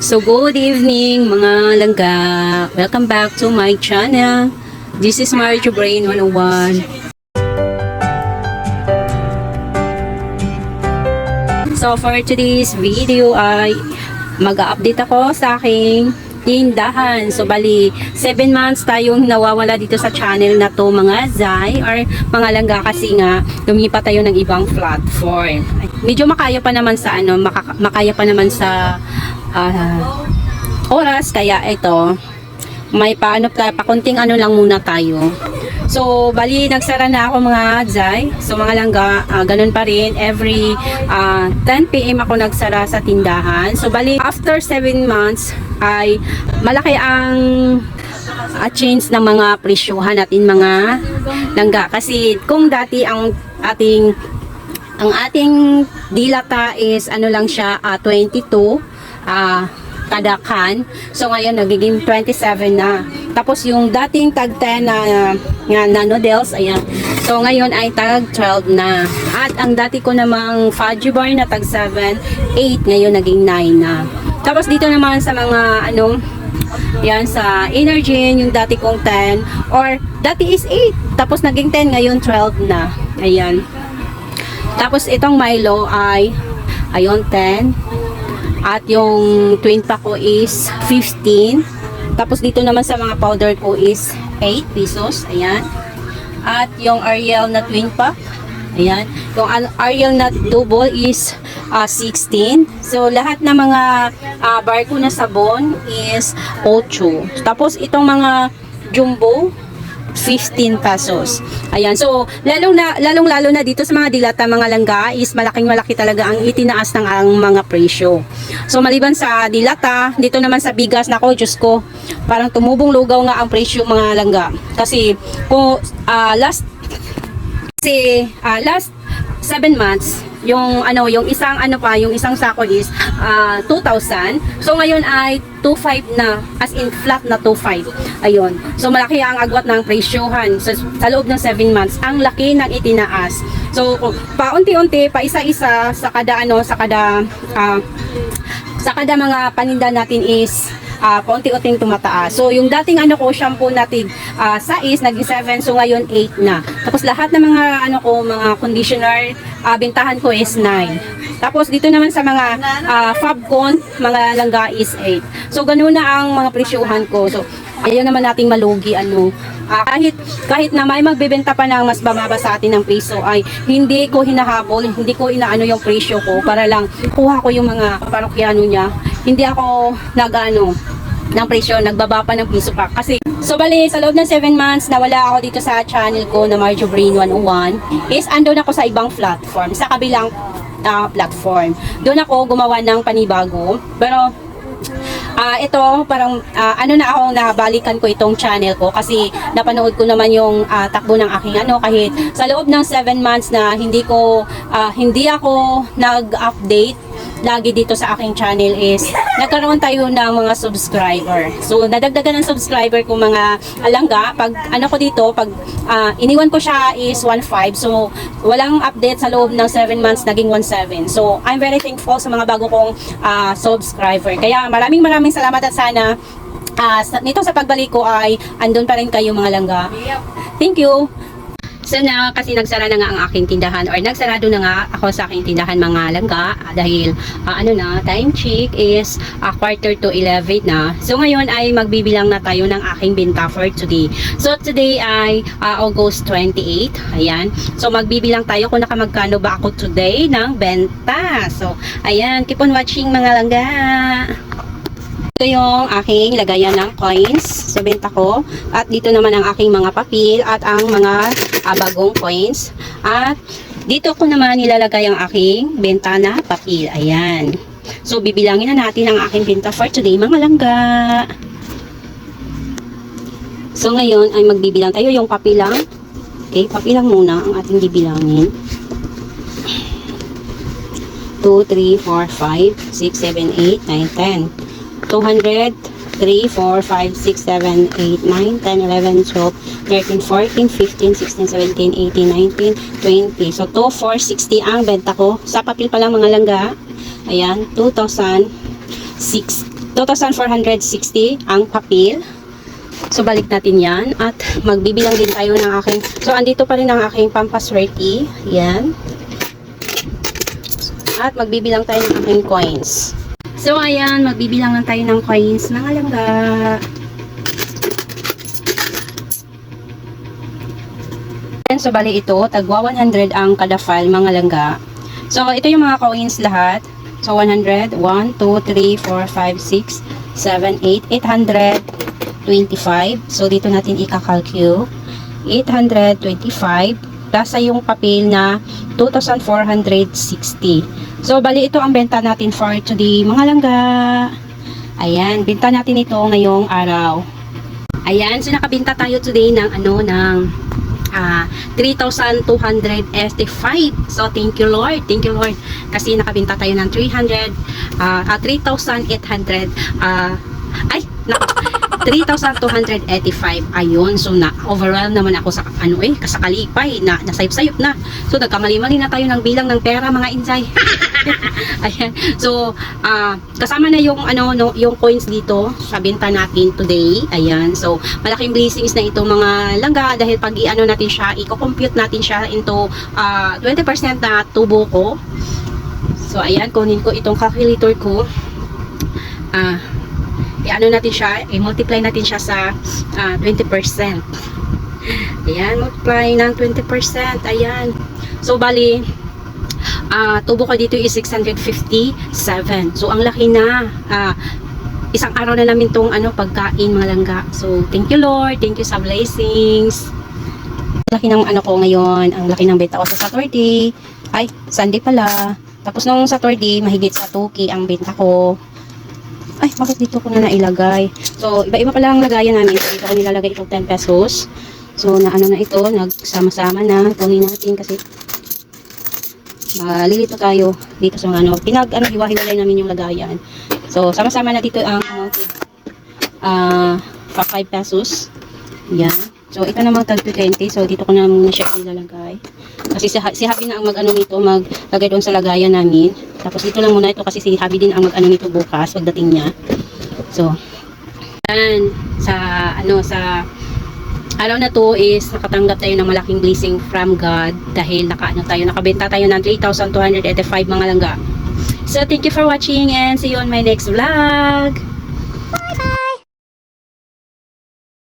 So good evening mga langga. Welcome back to my channel. This is Mario Brain 101. So for today's video ay mag-update ako sa aking tindahan. So bali 7 months tayong nawawala dito sa channel na to mga Zai or mga langga kasi nga lumipat tayo ng ibang platform. Medyo makaya pa naman sa ano, maka- makaya pa naman sa ah, oras kaya ito may paano pa pakunting ano lang muna tayo. So, bali, nagsara na ako mga Zay. So, mga langga, ah, ganun pa rin. Every ah, 10 p.m. ako nagsara sa tindahan. So, bali, after 7 months, ay malaki ang ah, change ng mga presyuhan natin mga langga. Kasi, kung dati ang ating ang ating dilata is ano lang siya, ah, 22 ah kada can. So ngayon nagiging 27 na. Tapos yung dating tag 10 na nga nanodels, ayan. So ngayon ay tag 12 na. At ang dati ko namang fudge bar na tag 7, 8 ngayon naging 9 na. Tapos dito naman sa mga ano yan sa Energy, yung dati kong 10 or dati is 8 tapos naging 10 ngayon 12 na. Ayan. Tapos itong Milo ay ayon 10 at yung twin pack ko is 15. Tapos dito naman sa mga powder ko is 8 pesos. Ayan. At yung Ariel na twin pack, ayan. Yung Ariel na double is ah, 16. So lahat ng mga ah, bar ko na sabon is 8. Tapos itong mga jumbo 15 pesos. Ayan. So, lalong na lalong lalo na dito sa mga dilata mga langga is malaking malaki talaga ang itinaas ng ang mga presyo. So, maliban sa dilata, dito naman sa bigas nako, Diyos ko, parang tumubong lugaw nga ang presyo mga langga. Kasi kung ah, last kasi ah, last 7 months yung ano yung isang ano pa yung isang sako is ah, 2,000 so ngayon ay 2,500 na as in flat na 2,500 ayun. So malaki ang agwat ng presyohan so, sa loob ng 7 months ang laki ng itinaas. So paunti-unti pa isa-isa sa kada ano sa kada ah, sa kada mga paninda natin is uh, paunti-unting tumataas. So, yung dating ano ko, shampoo natin uh, 6, naging 7, so ngayon 8 na. Tapos lahat ng mga ano ko, mga conditioner, uh, bintahan ko is 9. Tapos dito naman sa mga uh, Fabcon, mga langga is 8. So, ganun na ang mga presyuhan ko. So, ayaw naman nating malugi ano. Ah, kahit kahit na may magbebenta pa ng mas bababa sa atin ng piso ay hindi ko hinahabol, hindi ko inaano yung presyo ko para lang kuha ko yung mga parokyano niya. Hindi ako nagano ng presyo, nagbaba pa ng piso pa. Kasi, so bali, sa loob ng 7 months, nawala ako dito sa channel ko na Marjo Brain 101, is andun ako sa ibang platform, sa kabilang ah, platform. Doon ako gumawa ng panibago. Pero, Ah, ito parang ah, ano na ako nabalikan ko itong channel ko kasi napanood ko naman yung ah, takbo ng aking ano kahit sa loob ng 7 months na hindi ko ah, hindi ako nag-update lagi dito sa aking channel is nagkaroon tayo ng mga subscriber. So nadagdagan ng subscriber ko mga alangga pag ano ko dito pag ah, iniwan ko siya is 1.5 so walang update sa loob ng 7 months naging 1.7. So I'm very thankful sa mga bago kong ah, subscriber. Kaya maraming maraming salamat at sana sa, nito sa pagbalik ko ay andun pa rin kayo mga langga. Thank you. So na kasi nagsara na nga ang aking tindahan or nagsarado na nga ako sa aking tindahan mga langga ah, dahil ah, ano na time check is ah, quarter to 11 na. So ngayon ay magbibilang na tayo ng aking benta for today. So today ay ah, August 28. Ayan. So magbibilang tayo kung nakamagkano ba ako today ng benta. So ayan, keep on watching mga langga. Ito yung aking lagayan ng coins sa benta ko. At dito naman ang aking mga papel at ang mga ah, bagong coins. At dito ko naman nilalagay ang aking benta na papel. Ayan. So, bibilangin na natin ang aking benta for today, mga langga. So, ngayon ay magbibilang tayo yung papilang. Okay, papilang muna ang ating bibilangin. 2, 3, 4, 5, 6, 7, 8, 9, 10. 200, 3, 4, 5, 6, 7, 8, 9, 10, 11, 12, 13, 14, 15, 16, 17, 18, 19, 20. So, 2, 4, 60 ang benta ko. Sa papel pa lang mga langga. Ayan, 2,006. 2,460 ang papel. So, balik natin yan. At magbibilang din tayo ng aking... So, andito pa rin ang aking pampaswerte. Yan. At magbibilang tayo ng aking coins. So, ayan. Magbibilang lang tayo ng coins ng alangga. So, bali ito. Tagwa 100 ang kada file, mga langga. So, ito yung mga coins lahat. So, 100. 1, 2, 3, 4, 5, 6, 7, 8. 825. So, dito natin ikakalcule. 825 plus yung papel na 2,460. So, bali ito ang benta natin for today, mga langga. Ayan, benta natin ito ngayong araw. Ayan, so nakabenta tayo today ng ano, ng ah 3,285. So, thank you Lord. Thank you Lord. Kasi nakabenta tayo ng 300, ah ah, 3,800, ah ay, naku, 3,285. Ayun, so na overwhelmed naman ako sa ano eh, kasakalipay na nasayop-sayop na. So nagkamali-mali na tayo ng bilang ng pera mga insay. Ayan. So, ah kasama na yung ano no, yung coins dito sa benta natin today. Ayan. So, malaking blessings na ito mga langga dahil pag i-ano natin siya, i-compute natin siya into ah 20% na tubo ko. So, ayan, kunin ko itong calculator ko. Ah, i-ano natin siya, i-multiply natin siya sa ah, 20%. Ayan, multiply ng 20%. Ayan. So, bali, ah tubo ko dito is 657. So, ang laki na. Ah, isang araw na namin tong ano, pagkain, mga langga. So, thank you Lord. Thank you sa blessings. Laki ng ano ko ngayon. Ang laki ng benta ko sa Saturday. Ay, Sunday pala. Tapos nung Saturday, mahigit sa 2K ang benta ko. Ay, bakit dito ko na nailagay? So, iba-iba pala ang lagayan namin. So, dito ko nilalagay itong 10 pesos. So, na ano na ito, nagsama-sama na. Kunin natin kasi malilito tayo dito sa mga ano. Pinag, ano, hiwa-hiwalay namin yung lagayan. So, sama-sama na dito ang ah uh, 5 pesos. Yan. So, ito namang tag 20. So, dito ko na muna siya ilalagay. Kasi si, si Habi na ang mag-ano nito, maglagay doon sa lagayan namin. Tapos dito lang muna ito kasi si Habi din ang mag-ano nito bukas, pagdating niya. So, yan. Sa, ano, sa araw na to is nakatanggap tayo ng malaking blessing from God dahil nakaano tayo, nakabenta tayo ng 3,285 mga langga. So, thank you for watching and see you on my next vlog.